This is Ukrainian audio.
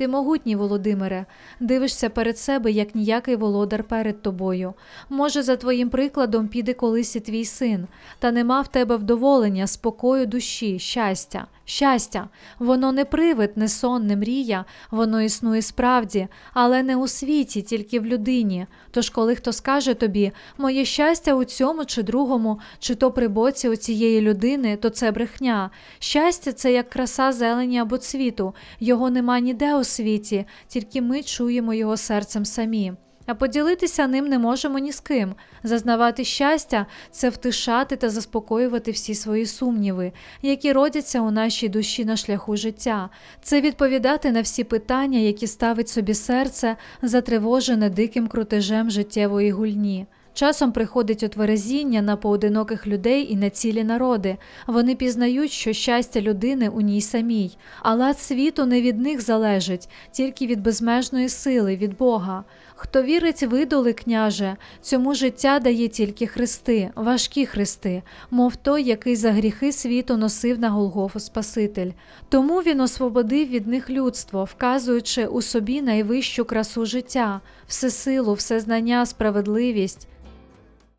Ти могутній, Володимире, дивишся перед себе, як ніякий володар перед тобою. Може, за твоїм прикладом піде колись і твій син, та нема в тебе вдоволення, спокою душі, щастя. Щастя, воно не привид, не сон, не мрія, воно існує справді, але не у світі, тільки в людині. Тож, коли хто скаже тобі, моє щастя у цьому чи другому, чи то при боці у цієї людини, то це брехня. Щастя це як краса зелені або цвіту, його нема ніде у світі, тільки ми чуємо його серцем самі. А поділитися ним не можемо ні з ким. Зазнавати щастя це втишати та заспокоювати всі свої сумніви, які родяться у нашій душі на шляху життя. Це відповідати на всі питання, які ставить собі серце, затривожене диким крутежем життєвої гульні. Часом приходить отверезіння на поодиноких людей і на цілі народи. Вони пізнають, що щастя людини у ній самій, а лад світу не від них залежить, тільки від безмежної сили, від Бога. Хто вірить в ідоли, княже, цьому життя дає тільки хрести, важкі хрести, мов той, який за гріхи світу носив на Голгофу Спаситель. Тому він освободив від них людство, вказуючи у собі найвищу красу життя, всесилу, всезнання, справедливість.